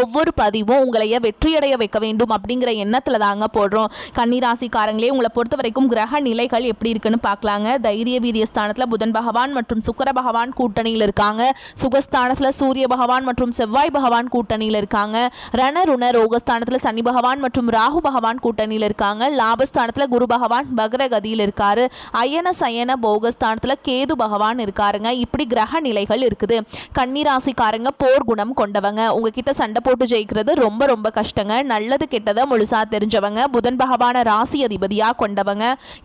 ஒவ்வொரு பதிவும் உங்களைய வெற்றியடைய வைக்க வேண்டும் அப்படிங்கிற எண்ணத்தில் தாங்க போடுறோம். கன்னிராசிக்காரங்களே உங்களை பொறுத்த வரைக்கும் கிரக நிலைகள் எப்படி இருக்குன்னு பார்க்கலாங்க. தைரிய வீரிய ஸ்தானத்தில் புதன் பகவான் மற்றும் சுக்கர பகவான் கூட்டணியில் இருக்காங்க. சுகஸ்தானத்தில் சூரிய பகவான் மற்றும் செவ்வாய் பகவான் கூட்டணியில் இருக்காங்க. ரண ருண ரோகஸ்தானத்தில் சனி பகவான் மற்றும் ராகு பகவான் கூட்டணியில் இருக்காங்க. லாபஸ்தானத்தில் குரு பகவான் பக்ரகதியில் இருக்காரு. அயன சயன போகஸ்தானத்தில் கேது பகவான் இருக்காருங்க. இப்படி கிரக நிலைகள் இருக்குது. கன்னிராசிக்காரங்க போர் குணம் கொண்டவங்க. உங்ககிட்ட சண்டை போட்டு ஜெயிக்கிறது ரொம்ப ரொம்ப கஷ்டங்க. நல்லது கெட்டதை முழுசா தெரிஞ்சவங்க புதன் பகவான ராசி அதிபதியா கொண்டவங்க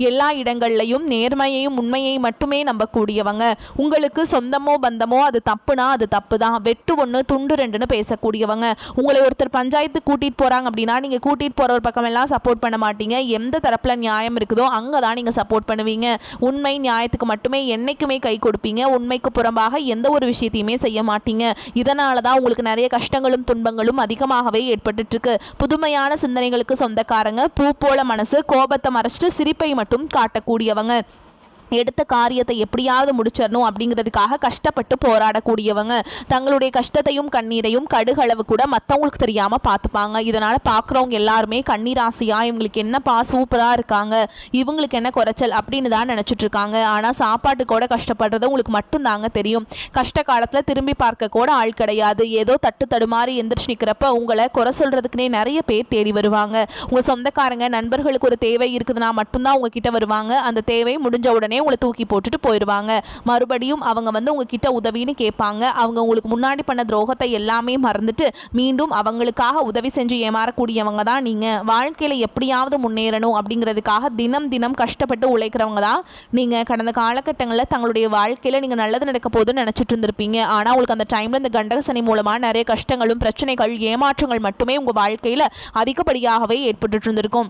எல்லா இடங்கள்லையும் நேர்மையையும் உண்மையை மட்டுமே நம்பக்கூடியவங்க. உங்களுக்கு சொந்தமோ பந்தமோ அது தப்புனா அது தப்பு தான் வெட்டு ஒன்று துண்டு ரெண்டுன்னு பேசக்கூடியவங்க. உங்களை ஒருத்தர் பஞ்சாயத்து கூட்டிட்டு போறாங்க அப்படின்னா நீங்க கூட்டிட்டு போற ஒரு பக்கம் எல்லாம் சப்போர்ட் பண்ண மாட்டீங்க. எந்த தரப்புல நியாயம் இருக்குதோ அங்கே தான் நீங்க சப்போர்ட் பண்ணுவீங்க. உண்மை நியாயத்துக்கு மட்டுமே என்னைக்குமே கை கொடுப்பீங்க. உண்மைக்கு புறம்பாக எந்த ஒரு விஷயத்தையுமே செய்ய மாட்டீங்க. இதனால தான் உங்களுக்கு நிறைய கஷ்டங்களும் துன்பங்களும் அதிகமாகவே ஏற்பட்டு இருக்கு புதுமையான சிந்தனைகளுக்கு சொந்தக்காரங்க பூ போல மனசு கோபத்தை மறைச்சிட்டு சிரிப்பை மட்டும் காட்டக்கூடியவங்க. எடுத்த காரியத்தை எப்படியாவது முடிச்சிடணும் அப்படிங்கிறதுக்காக கஷ்டப்பட்டு போராடக்கூடியவங்க. தங்களுடைய கஷ்டத்தையும் கண்ணீரையும் கடுகளவு கூட மற்றவங்களுக்கு தெரியாமல் பார்த்துப்பாங்க. இதனால் பார்க்குறவங்க எல்லாருமே கண்ணீராசியா இவங்களுக்கு என்னப்பா சூப்பராக இருக்காங்க இவங்களுக்கு என்ன குறைச்சல் அப்படின்னு தான் நினச்சிட்டு இருக்காங்க. ஆனால் சாப்பாட்டு கூட கஷ்டப்படுறது உங்களுக்கு மட்டும்தாங்க தெரியும். கஷ்ட காலத்தில் திரும்பி பார்க்க கூட ஆள் கிடையாது. ஏதோ தட்டு தடுமாறி எந்திரிச்சு நிற்கிறப்ப உங்களை குறை சொல்கிறதுக்குனே நிறைய பேர் தேடி வருவாங்க. உங்கள் சொந்தக்காரங்க நண்பர்களுக்கு ஒரு தேவை இருக்குதுன்னா மட்டும்தான் உங்ககிட்ட வருவாங்க. அந்த தேவை முடிஞ்ச உடனே உங்களை தூக்கி போட்டுட்டு போயிடுவாங்க. மறுபடியும் அவங்க வந்து உங்ககிட்ட உதவின்னு கேட்பாங்க. அவங்க உங்களுக்கு முன்னாடி பண்ண துரோகத்தை எல்லாமே மறந்துட்டு மீண்டும் அவங்களுக்காக உதவி செஞ்சு ஏமாறக்கூடியவங்க தான் நீங்கள் வாழ்க்கையில் எப்படியாவது முன்னேறணும் அப்படிங்கிறதுக்காக தினம் தினம் கஷ்டப்பட்டு உழைக்கிறவங்க தான் நீங்கள் கடந்த காலகட்டங்களில் தங்களுடைய வாழ்க்கையில் நீங்கள் நல்லது நடக்க போதுன்னு நினச்சிட்டு இருந்திருப்பீங்க. ஆனால் உங்களுக்கு அந்த டைமில் இந்த கண்டகசனி மூலமாக நிறைய கஷ்டங்களும் பிரச்சனைகள் ஏமாற்றங்கள் மட்டுமே உங்கள் வாழ்க்கையில் அதிகப்படியாகவே ஏற்பட்டுட்டு இருந்திருக்கும்.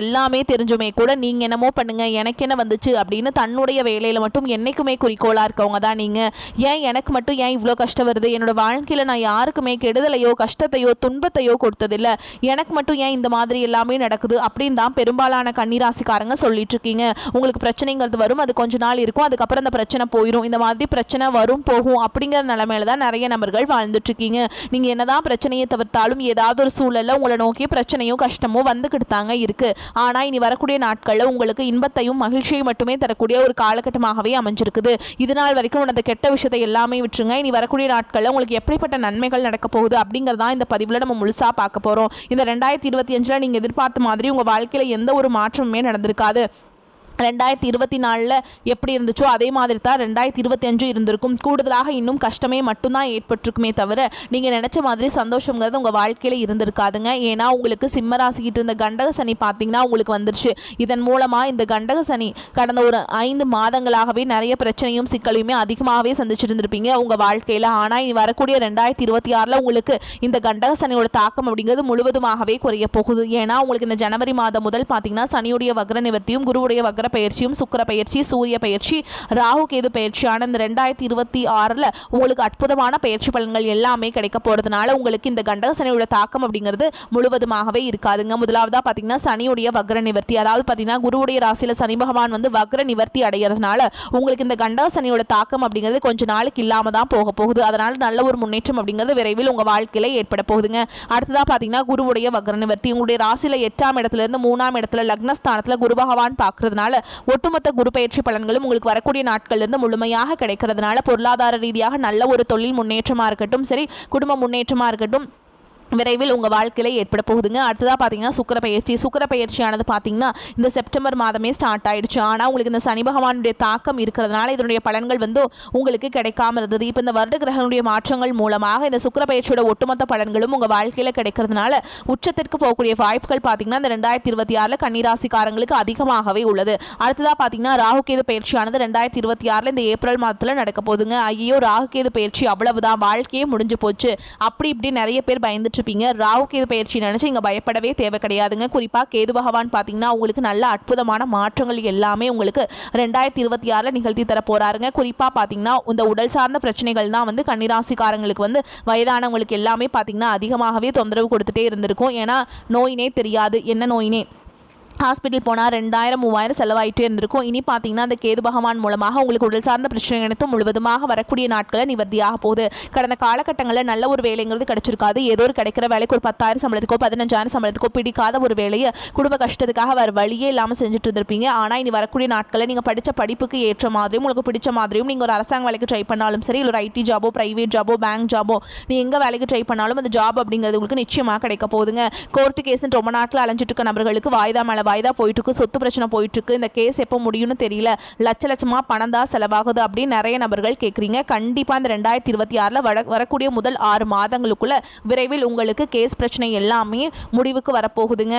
எல்லாமே தெரிஞ்சுமே கூட நீங்கள் என்னமோ பண்ணுங்கள் எனக்கு என்ன வந்துச்சு அப்படின்னு தன்னுடைய வேலையில் மட்டும் என்றைக்குமே குறிக்கோளாக இருக்கவங்க தான் நீங்கள் ஏன் எனக்கு மட்டும் ஏன் இவ்வளோ கஷ்டம் வருது? என்னோட வாழ்க்கையில் நான் யாருக்குமே கெடுதலையோ கஷ்டத்தையோ துன்பத்தையோ கொடுத்ததில்ல. எனக்கு மட்டும் ஏன் இந்த மாதிரி எல்லாமே நடக்குது அப்படின்னு தான் பெரும்பாலான கன்னிராசிக்காரங்க சொல்லிட்டு இருக்கீங்க. உங்களுக்கு பிரச்சனைங்கிறது வரும் அது கொஞ்ச நாள் இருக்கும் அதுக்கப்புறம் அந்த பிரச்சனை போயிடும் இந்த மாதிரி பிரச்சனை வரும் போகும் அப்படிங்கிற நிலமையில தான் நிறைய நபர்கள் வாழ்ந்துட்டு இருக்கீங்க. நீங்கள் என்னதான் பிரச்சனையை தவிர்த்தாலும் ஏதாவது ஒரு சூழலில் உங்களை நோக்கி பிரச்சனையோ கஷ்டமோ வந்துக்கிட்டு தாங்க இருக்குது ஆனால் இனி வரக்கூடிய நாட்களில் உங்களுக்கு இன்பத்தையும் மகிழ்ச்சியையும் மட்டுமே தரக்கூடிய ஒரு காலகட்டமாகவே அமைஞ்சிருக்குது. இது நாள் வரைக்கும் உனது கெட்ட விஷயத்தை எல்லாமே விட்டுருங்க. இனி வரக்கூடிய நாட்களில் உங்களுக்கு எப்படிப்பட்ட நன்மைகள் நடக்க போகுது அப்படிங்கிறதான் இந்த பதிவில் நம்ம முழுசாக பார்க்க போகிறோம் இந்த ரெண்டாயிரத்தி இருபத்தி அஞ்சில் நீங்கள் எதிர்பார்த்த மாதிரி உங்கள் வாழ்க்கையில் எந்த ஒரு மாற்றமுமே நடந்திருக்காது. ரெண்டாயிரத்தி இருபத்தி நாலில் எப்படி இருந்துச்சோ அதே மாதிரி தான் ரெண்டாயிரத்தி இருபத்தி அஞ்சு இருந்திருக்கும். கூடுதலாக இன்னும் கஷ்டமே மட்டும்தான் ஏற்பட்டிருக்குமே தவிர நீங்கள் நினச்ச மாதிரி சந்தோஷங்கிறது உங்கள் வாழ்க்கையில் இருந்திருக்காதுங்க. ஏன்னா உங்களுக்கு சிம்மராசிக்கிட்டு இருந்த கண்டக சனி பார்த்தீங்கன்னா உங்களுக்கு வந்துருச்சு. இதன் மூலமாக இந்த கண்டக சனி கடந்த ஒரு ஐந்து மாதங்களாகவே நிறைய பிரச்சனையும் சிக்கலையுமே அதிகமாகவே சந்திச்சுட்டு இருந்திருப்பீங்க உங்கள் வாழ்க்கையில். ஆனால் இனி வரக்கூடிய ரெண்டாயிரத்தி இருபத்தி ஆறில் உங்களுக்கு இந்த கண்டக சனியோட தாக்கம் அப்படிங்கிறது முழுவதுமாகவே குறைய போகுது. ஏன்னா உங்களுக்கு இந்த ஜனவரி மாதம் முதல் பார்த்தீங்கன்னா சனியுடைய வக்ர நிவர்த்தியும் குருவுடைய வக்ர பயிற்சியும் சுக்கிர பயிற்சி சூரிய பயிற்சி ராகு கேது பயிற்சியான இந்த ரெண்டாயிரத்தி இருபத்தி ஆறில் உங்களுக்கு அற்புதமான பயிற்சி பலன்கள் எல்லாமே கிடைக்க போகிறதுனால உங்களுக்கு இந்த கண்டக சனியோட தாக்கம் அப்படிங்கிறது முழுவதுமாகவே இருக்காதுங்க. முதலாவதாக பார்த்தீங்கன்னா சனியுடைய வக்ர நிவர்த்தி. அதாவது பார்த்தீங்கன்னா குருவுடைய ராசியில் சனி பகவான் வந்து வக்ர நிவர்த்தி அடைகிறதுனால உங்களுக்கு இந்த கண்டக சனியோட தாக்கம் அப்படிங்கிறது கொஞ்ச நாளுக்கு இல்லாமல் தான் போக போகுது. அதனால் நல்ல ஒரு முன்னேற்றம் அப்படிங்கிறது விரைவில் உங்கள் வாழ்க்கையில் ஏற்பட போகுதுங்க. அடுத்ததாக பார்த்தீங்கன்னா குருவுடைய வக்ர நிவர்த்தி. உங்களுடைய ராசியில் எட்டாம் இடத்துலேருந்து மூணாம் இடத்துல லக்னஸ்தானத்தில் குரு பகவான் பார்க்கறதுனால ஒட்டுமொத்த குரு பயிற்சி பலன்களும் உங்களுக்கு வரக்கூடிய நாட்கள்லேருந்து முழுமையாக கிடைக்கிறதுனால பொருளாதார ரீதியாக நல்ல ஒரு தொழில் முன்னேற்றமாக இருக்கட்டும் சரி குடும்ப முன்னேற்றமாக இருக்கட்டும் விரைவில் உங்கள் வாழ்க்கையில் ஏற்பட போகுதுங்க. அடுத்ததாக பார்த்தீங்கன்னா சுக்கர பயிற்சி. சுக்கர பயிற்சியானது பார்த்தீங்கன்னா இந்த செப்டம்பர் மாதமே ஸ்டார்ட் ஆயிடுச்சு. ஆனால் உங்களுக்கு இந்த சனி பகவானுடைய தாக்கம் இருக்கிறதுனால இதனுடைய பலன்கள் வந்து உங்களுக்கு கிடைக்காம இருந்தது. இப்போ இந்த வருட கிரகனுடைய மாற்றங்கள் மூலமாக இந்த சுக்கர பயிற்சியோட ஒட்டுமொத்த பலன்களும் உங்கள் வாழ்க்கையில் கிடைக்கிறதுனால உச்சத்திற்கு போகக்கூடிய வாய்ப்புகள் பார்த்தீங்கன்னா இந்த ரெண்டாயிரத்தி இருபத்தி ஆறில் கன்னிராசிக்காரங்களுக்கு அதிகமாகவே உள்ளது. அடுத்ததாக பார்த்தீங்கன்னா ராகுகேது பயிற்சியானது ரெண்டாயிரத்தி இருபத்தி ஆறில் இந்த ஏப்ரல் மாதத்தில் நடக்க போகுதுங்க. ஐயோ ராகுகேது பயிற்சி அவ்வளவுதான். வாழ்க்கையே முடிஞ்சு போச்சு. அப்படி இப்படி நிறைய பேர் பயந்துட்டு இருப்பீங்க ராகு கேது பயிற்சி நினச்சி இங்கே பயப்படவே தேவை கிடையாதுங்க. குறிப்பாக கேது பகவான் பார்த்தீங்கன்னா உங்களுக்கு நல்ல அற்புதமான மாற்றங்கள் எல்லாமே உங்களுக்கு ரெண்டாயிரத்தி இருபத்தி ஆறில் நிகழ்த்தி தர போகிறாருங்க குறிப்பாக பார்த்தீங்கன்னா இந்த உடல் சார்ந்த பிரச்சனைகள் தான் வந்து கன்னிராசிக்காரங்களுக்கு வந்து வயதானவங்களுக்கு எல்லாமே பார்த்தீங்கன்னா அதிகமாகவே தொந்தரவு கொடுத்துட்டே இருந்திருக்கும். ஏன்னா நோயினே தெரியாது. என்ன நோயினே? ஹாஸ்பிட்டல் போனால் ரெண்டாயிரம் மூவாயிரம் செலவாயிட்டே இருந்திருக்கும். இனி பார்த்தீங்கன்னா அந்த கேது பகவான் மூலமாக உங்களுக்கு உடல் சார்ந்த பிரச்சனை அனைத்தும் முழுவதுமாக வரக்கூடிய நாட்களை நிவர்த்தியாக போகுது. கடந்த காலகட்டங்களில் நல்ல ஒரு வேலைங்கிறது கிடைச்சிருக்காது. ஏதோ ஒரு கிடைக்கிற வேலைக்கு ஒரு பத்தாயிரம் சம்பளத்துக்கோ பதினஞ்சாயிரம் சம்பளத்துக்கோ பிடிக்காத ஒரு வேலையை குடும்ப கஷ்டத்துக்காக வேறு வழியே இல்லாமல் செஞ்சுட்டு இருந்திருப்பீங்க. ஆனால் இனி வரக்கூடிய நாட்களில் நீங்கள் படித்த படிப்புக்கு ஏற்ற மாதிரியும் உங்களுக்கு பிடிச்ச மாதிரியும் நீங்கள் ஒரு அரசாங்க வேலைக்கு ட்ரை பண்ணாலும் சரி இல்லை ஒரு ஐடி ஜாபோ ப்ரைவேட் ஜாபோ பேங்க் ஜாபோ நீ எங்கே வேலைக்கு ட்ரை பண்ணாலும் அந்த ஜாப் அப்படிங்கிறது உங்களுக்கு நிச்சயமாக கிடைக்க போகுதுங்க. கோர்ட்டு கேஸ்ன்னு ரொம்ப நாட்டில் அலைஞ்சிட்டு இருக்க நபர்களுக்கு வாய்தா மேலே வாய்தா போயிட்டுருக்கு. சொத்து பிரச்சனை போயிட்டுருக்கு. இந்த கேஸ் எப்போ முடியும்னு தெரியல. லட்ச லட்சமாக பணம் தான் செலவாகுது அப்படின்னு நிறைய நபர்கள் கேட்குறீங்க கண்டிப்பாக இந்த ரெண்டாயிரத்தி இருபத்தி ஆறில் வர வரக்கூடிய முதல் ஆறு மாதங்களுக்குள்ள விரைவில் உங்களுக்கு கேஸ் பிரச்சனை எல்லாமே முடிவுக்கு வரப்போகுதுங்க.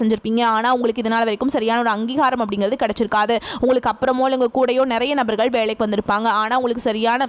செஞ்சிருப்பீங்க. ஆனால் உங்களுக்கு இதனால் வரைக்கும் சரியான ஒரு அங்கீகாரம் அப்படிங்கிறது கிடைச்சிருக்காது. உங்களுக்கு அப்புறமோ இல்லை உங்கள் கூடயோ நிறைய நபர்கள் வேலைக்கு வந்திருப்பாங்க. ஆனால் உங்களுக்கு சரியான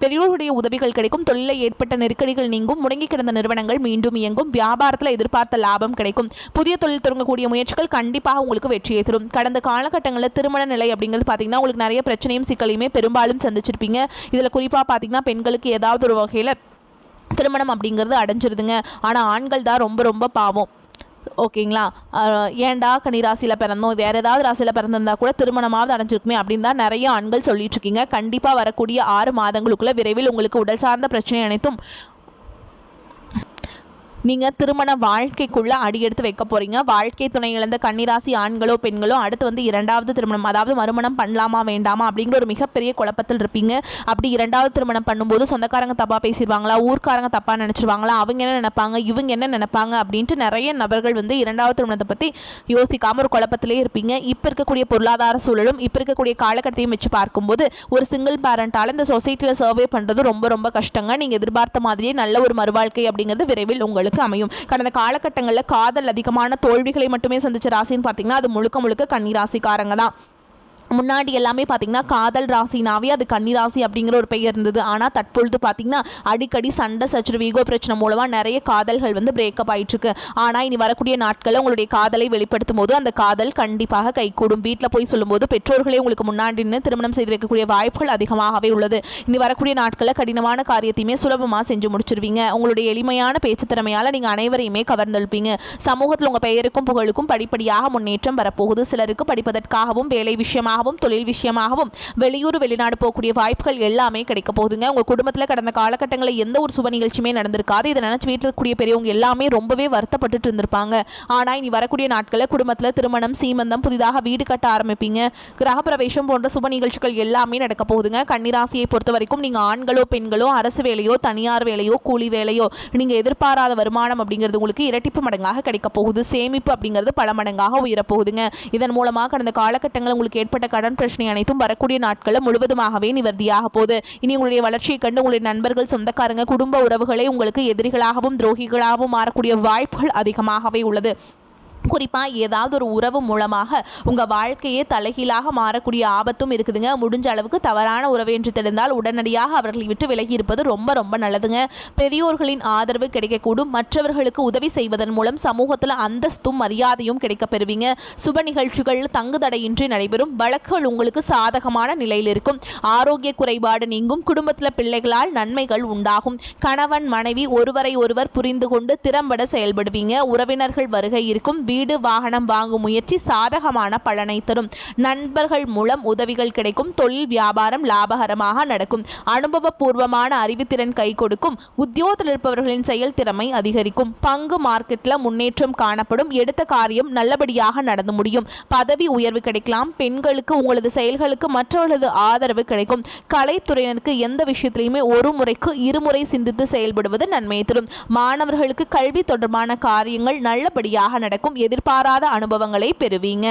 பெரியோருடைய உதவிகள் கிடைக்கும். தொழிலில் ஏற்பட்ட நெருக்கடிகள் நீங்கும். முடங்கி கிடந்த நிறுவனங்கள் மீண்டும் இயங்கும். வியாபாரத்தில் எதிர்பார்த்த லாபம் கிடைக்கும். புதிய தொழில் தொடங்கக்கூடிய முயற்சிகள் கண்டிப்பாக உங்களுக்கு வெற்றியை தரும். கடந்த காலகட்டங்களில் திருமண நிலை அப்படிங்கிறது பார்த்தீங்கன்னா உங்களுக்கு நிறைய பிரச்சனையும் சிக்கலையுமே பெரும்பாலும் சந்திச்சிருப்பீங்க. இதில் குறிப்பாக பார்த்தீங்கன்னா பெண்களுக்கு ஏதாவது ஒரு வகையில் திருமணம் அப்படிங்கிறது அடைஞ்சிருதுங்க. ஆனால் ஆண்கள் தான் ரொம்ப ரொம்ப பாவம். ஓகேங்களா? ஏன்டா கனி ராசியில் பிறந்தோம்? வேறு ஏதாவது ராசியில் பிறந்திருந்தா கூட திருமணமாவது அடைஞ்சிருக்குமே அப்படின்னு தான் நிறைய ஆண்கள் சொல்லிட்டு இருக்கீங்க கண்டிப்பாக வரக்கூடிய ஆறு மாதங்களுக்குள்ள விரைவில் உங்களுக்கு உடல் சார்ந்த பிரச்சனை அனைத்தும் நீங்கள் திருமண வாழ்க்கைக்குள்ளே அடி எடுத்து வைக்க போகிறீங்க வாழ்க்கை துணை இழந்த கன்னிராசி ஆண்களோ பெண்களோ அடுத்து வந்து இரண்டாவது திருமணம் அதாவது மறுமணம் பண்ணலாமா வேண்டாமா அப்படிங்கிற ஒரு மிகப்பெரிய குழப்பத்தில் இருப்பீங்க. அப்படி இரண்டாவது திருமணம் பண்ணும்போது சொந்தக்காரங்க தப்பாக பேசிடுவாங்களா ஊர்க்காரங்க தப்பாக நினச்சிருவாங்களா அவங்க என்ன நினைப்பாங்க இவங்க என்ன நினைப்பாங்க அப்படின்ட்டு நிறைய நபர்கள் வந்து இரண்டாவது திருமணத்தை பற்றி யோசிக்காமல் ஒரு குழப்பத்திலே இருப்பீங்க. இப்போ இருக்கக்கூடிய பொருளாதார சூழலும் இப்போ இருக்கக்கூடிய காலகட்டத்தையும் வச்சு பார்க்கும்போது ஒரு சிங்கிள் பேரண்டால் இந்த சொசைட்டியில் சர்வே பண்ணுறது ரொம்ப ரொம்ப கஷ்டங்க. நீங்கள் எதிர்பார்த்த மாதிரியே நல்ல ஒரு மறுவாழ்க்கை அப்படிங்கிறது விரைவில் உங்களுக்கு அமையும். கடந்த காலகட்டங்களில் காதல் அதிகமான தோல்விகளை மட்டுமே சந்திச்ச ராசின்னு பார்த்தீங்கன்னா அது முழுக்க முழுக்க கன்னி ராசிக்காரங்க தான். முன்னாடி எல்லாமே பார்த்தீங்கன்னா காதல் ராசினாவே அது கன்னி ராசி அப்படிங்கிற ஒரு பெயர் இருந்தது. ஆனால் தற்பொழுது பார்த்தீங்கன்னா அடிக்கடி சண்டை சச்சுரு ஈகோ பிரச்சனை மூலமாக நிறைய காதல்கள் வந்து பிரேக்கப் ஆயிட்டுருக்கு. ஆனால் இனி வரக்கூடிய நாட்களில் உங்களுடைய காதலை வெளிப்படுத்தும் போது அந்த காதல் கண்டிப்பாக கைகூடும். வீட்டில் போய் சொல்லும்போது பெற்றோர்களே உங்களுக்கு முன்னாடி நின்று திருமணம் செய்து வைக்கக்கூடிய வாய்ப்புகள் அதிகமாகவே உள்ளது. இனி வரக்கூடிய நாட்களில் கடினமான காரியத்தையுமே சுலபமாக செஞ்சு முடிச்சிருவீங்க. உங்களுடைய எளிமையான பேச்சு திறமையால் நீங்கள் அனைவரையுமே கவர்ந்தெழுப்பீங்க. சமூகத்தில் உங்கள் பெயருக்கும் புகழுக்கும் படிப்படியாக முன்னேற்றம் வரப்போகுது. சிலருக்கு படிப்பதற்காகவும் வேலை விஷயமாக விஷயமாகவும் தொழில் விஷயமாகவும் வெளியூர் வெளிநாடு போகக்கூடிய வாய்ப்புகள் எல்லாமே கிடைக்க போகுதுங்க. உங்கள் குடும்பத்தில் கடந்த காலகட்டங்களில் எந்த ஒரு சுப நிகழ்ச்சியுமே நடந்திருக்காது. இதை நினச்சி வீட்டில் இருக்கக்கூடிய பெரியவங்க எல்லாமே ரொம்பவே வருத்தப்பட்டுட்டு இருந்திருப்பாங்க. ஆனால் இனி வரக்கூடிய நாட்களில் குடும்பத்தில் திருமணம் சீமந்தம் புதிதாக வீடு கட்ட ஆரம்பிப்பீங்க. கிரகப்பிரவேசம் போன்ற சுப நிகழ்ச்சிகள் எல்லாமே நடக்க போகுதுங்க. கன்னிராசியை பொறுத்த வரைக்கும் நீங்கள் ஆண்களோ பெண்களோ அரசு வேலையோ தனியார் வேலையோ கூலி வேலையோ நீங்கள் எதிர்பாராத வருமானம் அப்படிங்கிறது உங்களுக்கு இரட்டிப்பு மடங்காக கிடைக்க போகுது. சேமிப்பு அப்படிங்கிறது பல மடங்காக உயரப்போகுதுங்க இதன் மூலமாக கடந்த காலகட்டங்களில் உங்களுக்கு ஏற்பட்ட கடன் பிரச்சனை அனைத்தும் வரக்கூடிய நாட்களில் முழுவதுமாகவே நிவர்த்தியாக போகுது. இனி உங்களுடைய வளர்ச்சியை கண்டு உங்களுடைய நண்பர்கள் சொந்தக்காரங்க குடும்ப உறவுகளை உங்களுக்கு எதிரிகளாகவும் துரோகிகளாகவும் மாறக்கூடிய வாய்ப்புகள் அதிகமாகவே உள்ளது. குறிப்பாக ஏதாவது ஒரு உறவு மூலமாக உங்கள் வாழ்க்கையே தலைகீழாக மாறக்கூடிய ஆபத்தும் இருக்குதுங்க. முடிஞ்ச அளவுக்கு தவறான உறவு என்று தெரிந்தால் உடனடியாக அவர்களை விட்டு விலகி இருப்பது ரொம்ப ரொம்ப நல்லதுங்க. பெரியோர்களின் ஆதரவு கிடைக்கக்கூடும். மற்றவர்களுக்கு உதவி செய்வதன் மூலம் சமூகத்தில் அந்தஸ்தும் மரியாதையும் கிடைக்கப் பெறுவீங்க. சுப நிகழ்ச்சிகள் தங்குதடையின்றி நடைபெறும். வழக்குகள் உங்களுக்கு சாதகமான நிலையில் இருக்கும். ஆரோக்கிய குறைபாடு நீங்கும். குடும்பத்தில் பிள்ளைகளால் நன்மைகள் உண்டாகும். கணவன் மனைவி ஒருவரை ஒருவர் புரிந்து கொண்டு திறம்பட செயல்படுவீங்க. உறவினர்கள் வருகை இருக்கும். வீடு வாகனம் வாங்கும் முயற்சி சாதகமான பலனை தரும். நண்பர்கள் மூலம் உதவிகள் கிடைக்கும். தொழில் வியாபாரம் லாபகரமாக நடக்கும். அனுபவபூர்வமான அறிவுத்திறன் கை கொடுக்கும். உத்தியோகத்தில் இருப்பவர்களின் செயல் திறமை அதிகரிக்கும். பங்கு மார்க்கெட்டில் முன்னேற்றம் காணப்படும். எடுத்த காரியம் நல்லபடியாக நடந்து முடியும். பதவி உயர்வு கிடைக்கலாம். பெண்களுக்கு உங்களது செயல்களுக்கு மற்றவர்களது ஆதரவு கிடைக்கும். கலைத்துறையினருக்கு எந்த விஷயத்திலையுமே ஒரு முறைக்கு இருமுறை சிந்தித்து செயல்படுவது நன்மை தரும். மாணவர்களுக்கு கல்வி தொடர்பான காரியங்கள் நல்லபடியாக நடக்கும். எதிர்பாராத அனுபவங்களை பெறுவீங்க.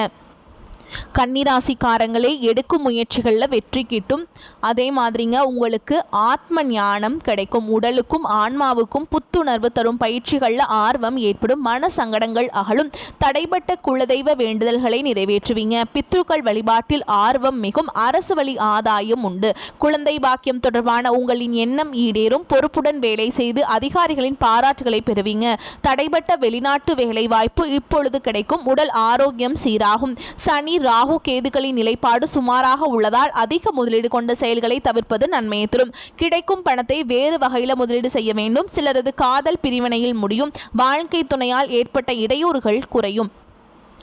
கன்னிராசிக்காரங்களே எடுக்கும் முயற்சிகளில் வெற்றி கிட்டும். அதே மாதிரிங்க உங்களுக்கு ஆத்ம ஞானம் கிடைக்கும். உடலுக்கும் ஆன்மாவுக்கும் புத்துணர்வு தரும் பயிற்சிகளில் ஆர்வம் ஏற்படும். மன சங்கடங்கள் அகலும். தடைபட்ட குலதெய்வ வேண்டுதல்களை நிறைவேற்றுவீங்க. பித்ருக்கள் வழிபாட்டில் ஆர்வம் மிகும். அரசு வழி ஆதாயம் உண்டு. குழந்தை பாக்கியம் தொடர்பான உங்களின் எண்ணம் ஈடேறும். பொறுப்புடன் வேலை செய்து அதிகாரிகளின் பாராட்டுகளை பெறுவீங்க. தடைபட்ட வெளிநாட்டு வேலை வாய்ப்பு இப்பொழுது கிடைக்கும். உடல் ஆரோக்கியம் சீராகும். சனி ராகு கேதுகளின் நிலைப்பாடு சுமாராக உள்ளதால் அதிக முதலீடு கொண்ட செயல்களை தவிர்ப்பது நன்மையை தரும் கிடைக்கும் பணத்தை வேறு வகையில் முதலீடு செய்ய வேண்டும். சிலரது காதல் பிரிவினையில் முடியும். வாழ்க்கை துணையால் ஏற்பட்ட இடையூறுகள் குறையும்.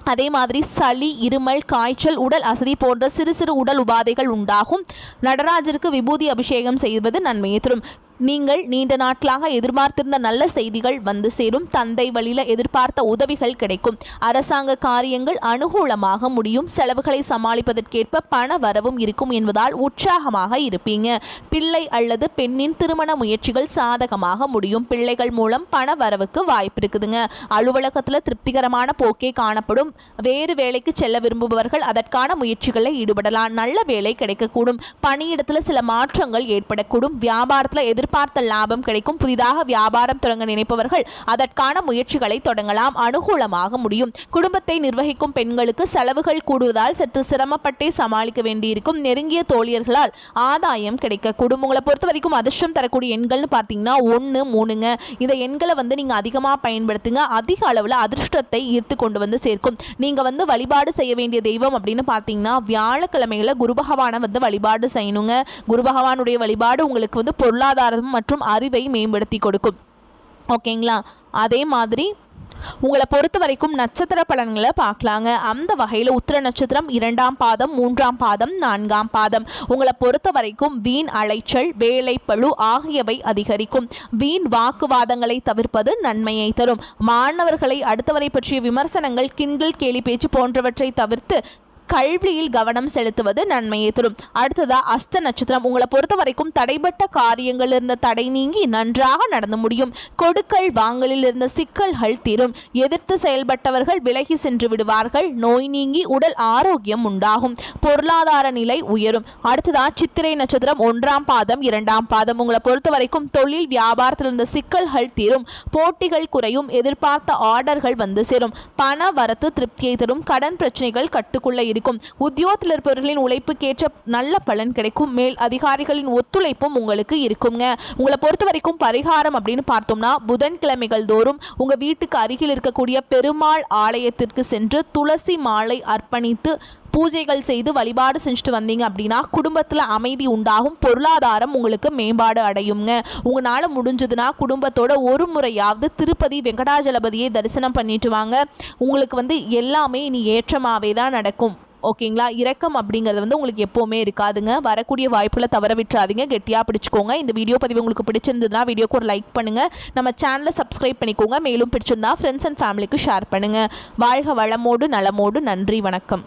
அதே மாதிரி சளி இருமல் காய்ச்சல் உடல் அசதி போன்ற சிறு சிறு உடல் உபாதைகள் உண்டாகும். நடராஜருக்கு விபூதி அபிஷேகம் செய்வது நன்மையை தரும் நீங்கள் நீண்ட நாட்களாக எதிர்பார்த்திருந்த நல்ல செய்திகள் வந்து சேரும். தந்தை வழியில் எதிர்பார்த்த உதவிகள் கிடைக்கும். அரசாங்க காரியங்கள் அனுகூலமாக முடியும். செலவுகளை சமாளிப்பதற்கேற்ப பண வரவும் இருக்கும் என்பதால் உற்சாகமாக இருப்பீங்க. பிள்ளை அல்லது பெண்ணின் திருமண முயற்சிகள் சாதகமாக முடியும். பிள்ளைகள் மூலம் பண வரவுக்கு வாய்ப்பு இருக்குதுங்க. அலுவலகத்தில் திருப்திகரமான போக்கே காணப்படும். வேறு வேலைக்கு செல்ல விரும்புபவர்கள் அதற்கான முயற்சிகளில் ஈடுபடலாம். நல்ல வேலை கிடைக்கக்கூடும். பணியிடத்தில் சில மாற்றங்கள் ஏற்படக்கூடும். வியாபாரத்தில் எதிர் எதிர்பார்த்த லாபம் கிடைக்கும். புதிதாக வியாபாரம் தொடங்க நினைப்பவர்கள் அதற்கான முயற்சிகளை தொடங்கலாம். அனுகூலமாக முடியும். குடும்பத்தை நிர்வகிக்கும் பெண்களுக்கு செலவுகள் கூடுவதால் சற்று சிரமப்பட்டே சமாளிக்க வேண்டியிருக்கும். நெருங்கிய தோழியர்களால் ஆதாயம் கிடைக்கக்கூடும். உங்களை பொறுத்த வரைக்கும் அதிர்ஷ்டம் தரக்கூடிய எண்கள்னு பார்த்தீங்கன்னா ஒன்று மூணுங்க. இந்த எண்களை வந்து நீங்கள் அதிகமாக பயன்படுத்துங்க. அதிக அளவில் அதிர்ஷ்டத்தை ஈர்த்து கொண்டு வந்து சேர்க்கும். நீங்கள் வந்து வழிபாடு செய்ய வேண்டிய தெய்வம் அப்படின்னு பார்த்தீங்கன்னா வியாழக்கிழமையில் குரு பகவானை வந்து வழிபாடு செய்யணுங்க. குரு பகவானுடைய வழிபாடு உங்களுக்கு வந்து பொருளாதாரம் மற்றும் அறிவை மேம்படுத்தி கொடுக்கும். ஓகேங்களா? அதே மாதிரி உங்களை பொறுத்த வரைக்கும் நட்சத்திர பலன்களை பார்க்கலாங்க. அந்த வகையில் உத்திர நட்சத்திரம் இரண்டாம் பாதம் மூன்றாம் பாதம் நான்காம் பாதம். உங்களை பொறுத்த வரைக்கும் வீண் அலைச்சல் வேலைப்பழு ஆகியவை அதிகரிக்கும். வீண் வாக்குவாதங்களை தவிர்ப்பது நன்மையை தரும். மாணவர்களை அடுத்தவரை பற்றிய விமர்சனங்கள் கிண்டல் கேலி பேச்சு போன்றவற்றை தவிர்த்து கல்வியில் கவனம் செலுத்துவது நன்மையை தரும். அடுத்ததா அஸ்த நட்சத்திரம். உங்களை பொறுத்த வரைக்கும் தடைப்பட்ட காரியங்கள் இருந்த தடை நீங்கி நன்றாக நடந்து முடியும். கொடுக்கல் வாங்கலில் இருந்த சிக்கல்கள் தீரும். எதிர்த்து செயல்பட்டவர்கள் விலகி சென்று விடுவார்கள். நோய் நீங்கி உடல் ஆரோக்கியம் உண்டாகும். பொருளாதார நிலை உயரும். அடுத்ததா சித்திரை நட்சத்திரம். ஒன்றாம் பாதம் இரண்டாம் பாதம். உங்களை பொறுத்த வரைக்கும் தொழில் வியாபாரத்தில் இருந்த சிக்கல்கள் தீரும். போட்டிகள் குறையும். எதிர்பார்த்த ஆர்டர்கள் வந்து சேரும். பண வரத்து திருப்தியை தரும். கடன் பிரச்சனைகள் கட்டுக்குள்ள இருக்கும். உத்தியோகத்தில் இருப்பவர்களின் உழைப்புக்கேற்ற நல்ல பலன் கிடைக்கும். மேல் அதிகாரிகளின் ஒத்துழைப்பும் உங்களுக்கு இருக்குங்க. உங்களை பொறுத்த வரைக்கும் பரிகாரம் அப்படின்னு பார்த்தோம்னா புதன்கிழமைகள் தோறும் உங்கள் வீட்டுக்கு அருகில் இருக்கக்கூடிய பெருமாள் ஆலயத்திற்கு சென்று துளசி மாலை அர்ப்பணித்து பூஜைகள் செய்து வழிபாடு செஞ்சுட்டு வந்தீங்க அப்படின்னா குடும்பத்தில் அமைதி உண்டாகும். பொருளாதாரம் உங்களுக்கு மேம்பாடு அடையுங்க. உங்களால் முடிஞ்சதுன்னா குடும்பத்தோட ஒரு முறையாவது திருப்பதி வெங்கடாஜலபதியை தரிசனம் பண்ணிட்டு வாங்க. உங்களுக்கு வந்து எல்லாமே இனி ஏற்றமாகவே தான் நடக்கும். ஓகேங்களா? இரக்கம் அப்படிங்கிறது வந்து உங்களுக்கு எப்போவுமே இருக்காதுங்க. வரக்கூடிய வாய்ப்பில் தவற விட்டுறாதீங்க. கெட்டியாக பிடிச்சிக்கோங்க. இந்த வீடியோ பதிவு உங்களுக்கு பிடிச்சிருந்ததுன்னா வீடியோக்கு ஒரு லைக் பண்ணுங்கள் நம்ம சேனலை சப்ஸ்கிரைப் பண்ணிக்கோங்க. மேலும் பிடிச்சிருந்தா ஃப்ரெண்ட்ஸ் அண்ட் ஃபேமிலிக்கு ஷேர் பண்ணுங்கள் வாழ்க வளமோடு நலமோடு நன்றி வணக்கம்.